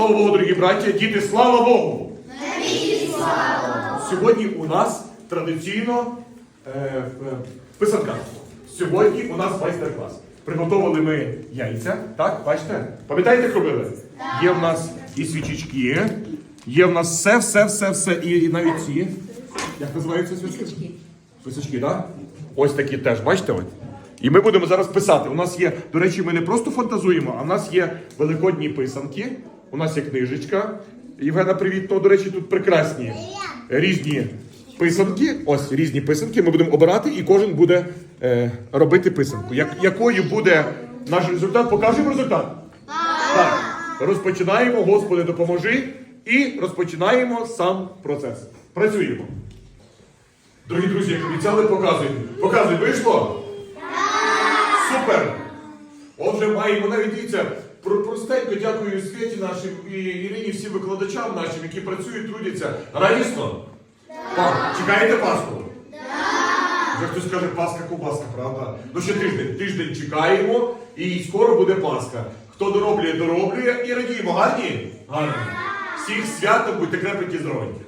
Слава Богу, дорогі браття, діти, слава Богу! Сьогодні у нас традиційно е, е, писанка. Сьогодні у нас майстер-клас. Приготували ми яйця, так, бачите? Пам'ятаєте, як робили? Є в нас і свічечки, є в нас все, все, все, все, і, і навіть ці. Як називаються свічки? Писачки, так? Ось такі теж, бачите? От? І ми будемо зараз писати. У нас є, до речі, ми не просто фантазуємо, а в нас є великодні писанки, у нас є книжечка. Євгена, привіт. Ну, до речі, тут прекрасні різні писанки. Ось різні писанки. Ми будемо обирати, і кожен буде е, робити писанку. Як, якою буде наш результат? Покажемо результат? Так. Розпочинаємо, Господи, допоможи, і розпочинаємо сам процес. Працюємо. Дорогі друзі, як обіцяли, показуйте. Показуй, вийшло? Супер! Отже, маємо навіть дивіться, простенько дякую Світі нашим і Ірині, всім викладачам нашим, які працюють, трудяться. Радісно? Так. Чекаєте Пасху? Вже хтось каже, Пасха кубаска, правда? Ну ще тиждень. Тиждень чекаємо, і скоро буде Пасха. Хто дороблює, дороблює і радіємо. Гарні? Гарні. Всіх святом, будьте крепкі здоровенькі.